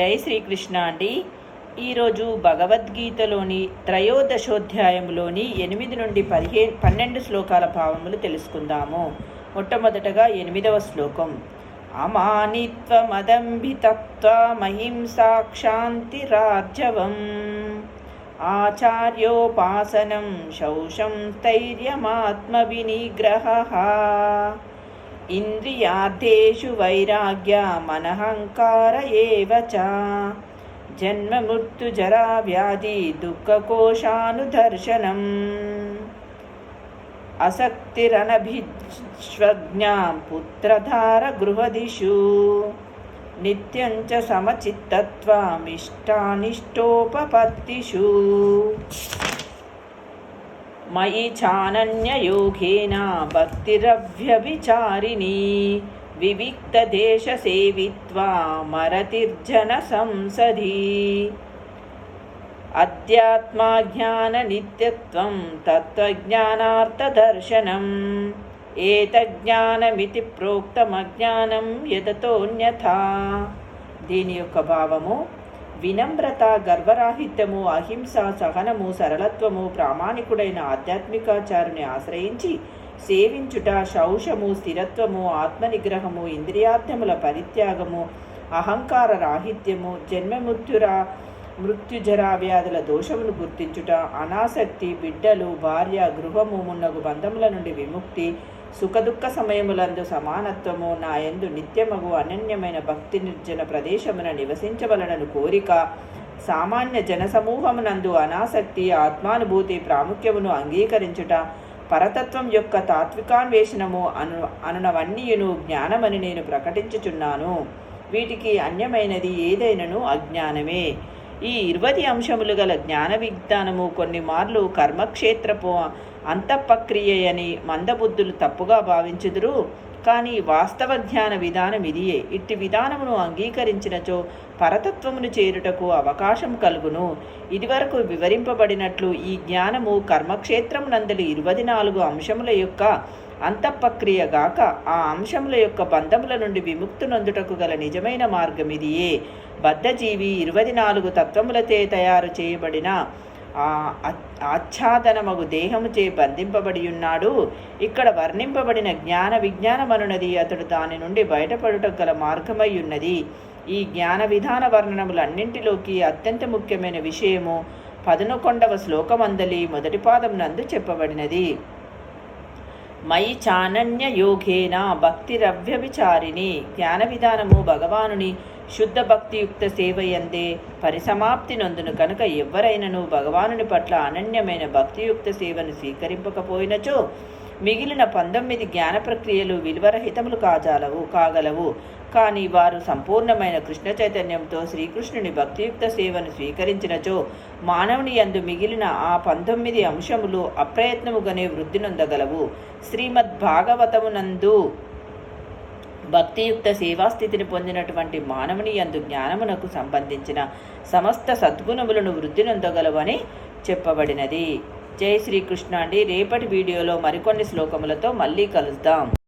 జై శ్రీకృష్ణ అండి. ఈరోజు భగవద్గీతలోని త్రయోదశోధ్యాయంలోని ఎనిమిది నుండి పదిహే పన్నెండు శ్లోకాల భావములు తెలుసుకుందాము. మొట్టమొదటగా ఎనిమిదవ శ్లోకం. అమానిత్వమదంభితత్వమహింసాక్షాంతిరార్జవం ఆచార్యోపాసనం శౌషం స్థైర్యమాత్మవినిగ్రహ ఇంద్రియార్థేషు వైరాగ్యమనహంకార ఏవ చ. జన్మమృత్యుజరా వ్యాధి దుఃఖకోశానుదర్శనం. అసక్తిరనభిష్వజ్ఞాం పుత్రధార గృహదిషు. నిత్యం చ సమచిత్తత్వమిష్టానిష్టోపపత్తిషు. మయి చానన్యయోగేన భక్తిరవ్యభిచారిణి. వివిక్తదేశసేవిత్వా మరతిర్జన సంసది. అధ్యాత్మాజ్ఞాననిత్యత్వం తత్వజ్ఞానార్థదర్శనం. ఏతజ్ఞానమితి ప్రోక్తమజ్ఞానం యతతోన్యథా దీని యొక్క భావము వినమ్రత గర్వరాహిత్యము అహింస సహనము సరళత్వము ప్రామాణికుడైన ఆధ్యాత్మికాచారుని ఆశ్రయించి సేవించుట శౌషము స్థిరత్వము ఆత్మనిగ్రహము ఇంద్రియార్థముల పరిత్యాగము అహంకార రాహిత్యము జన్మమృత్యుర మృత్యుజరా వ్యాధుల దోషమును గుర్తించుట అనాసక్తి బిడ్డలు భార్య గృహము మున్నగు బంధముల నుండి విముక్తి సుఖదుఖ సమయములందు సమానత్వము నా యందు నిత్యమగు అనన్యమైన భక్తి నిర్జన ప్రదేశమున నివసించవలనను కోరిక సామాన్య జనసమూహమునందు అనాసక్తి ఆత్మానుభూతి ప్రాముఖ్యమును అంగీకరించుట పరతత్వం యొక్క తాత్వికాన్వేషణము అను అనునవన్నీయును జ్ఞానమని నేను ప్రకటించుచున్నాను. వీటికి అన్యమైనది ఏదైనను అజ్ఞానమే. ఈ ఇరవై అంశములు గల జ్ఞాన విజ్ఞానము కొన్ని మార్లు కర్మక్షేత్రపు అంతఃపక్రియయని మందబుద్ధులు తప్పుగా భావించుదురు. కానీ వాస్తవ జ్ఞాన విధానం ఇదియే. ఇట్టి విధానమును అంగీకరించినచో పరతత్వమును చేరుటకు అవకాశం కలుగును. ఇదివరకు వివరింపబడినట్లు ఈ జ్ఞానము కర్మక్షేత్రం నందలి ఇరవై నాలుగు అంశముల యొక్క అంతఃపక్రియ గాక ఆ అంశముల యొక్క బంధముల నుండి విముక్తునందుటకు గల నిజమైన మార్గం ఇదియే. బద్ధజీవి ఇరవై నాలుగు తత్వములతే తయారు చేయబడిన ఆ ఆచ్ఛాదనమగు దేహముచే బంధింపబడి ఉన్నాడు ఇక్కడ వర్ణింపబడిన జ్ఞాన విజ్ఞానమనున్నది అతడు దాని నుండి బయటపడుటకు గల మార్గమై ఉన్నది ఈ జ్ఞాన విధాన వర్ణనములన్నింటిలోకి అత్యంత ముఖ్యమైన విషయము పదనకొండవ శ్లోకమందలి మొదటి పాదం నందు చెప్పబడినది. మయి చానన్య యోగేన భక్తిరవ్యభిచారిణి జ్ఞాన విధానము భగవానుని శుద్ధ భక్తియుక్త సేవయందే పరిసమాప్తి నందును కనుక ఎవరైనను భగవానుని పట్ల అనన్యమైన భక్తియుక్త సేవను స్వీకరింపకపోయినచో మిగిలిన పంతొమ్మిది జ్ఞాన ప్రక్రియలు విలువరహితములు కాజాలవు కాగలవు. కానీ వారు సంపూర్ణమైన కృష్ణ చైతన్యంతో శ్రీకృష్ణుని భక్తియుక్త సేవను స్వీకరించినచో మానవుని యందు మిగిలిన ఆ పంతొమ్మిది అంశములు అప్రయత్నముగానే వృద్ధి నొందగలవు శ్రీమద్ భాగవతమునందు భక్తియుక్త సేవాస్థితిని పొందినటువంటి మానవుని యందు జ్ఞానమునకు సంబంధించిన సమస్త సద్గుణములను వృద్ధి నొందగలవని చెప్పబడినది. జై శ్రీకృష్ణ అండి. రేపటి వీడియోలో మరికొన్ని శ్లోకములతో మళ్ళీ కలుద్దాం.